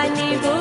নামে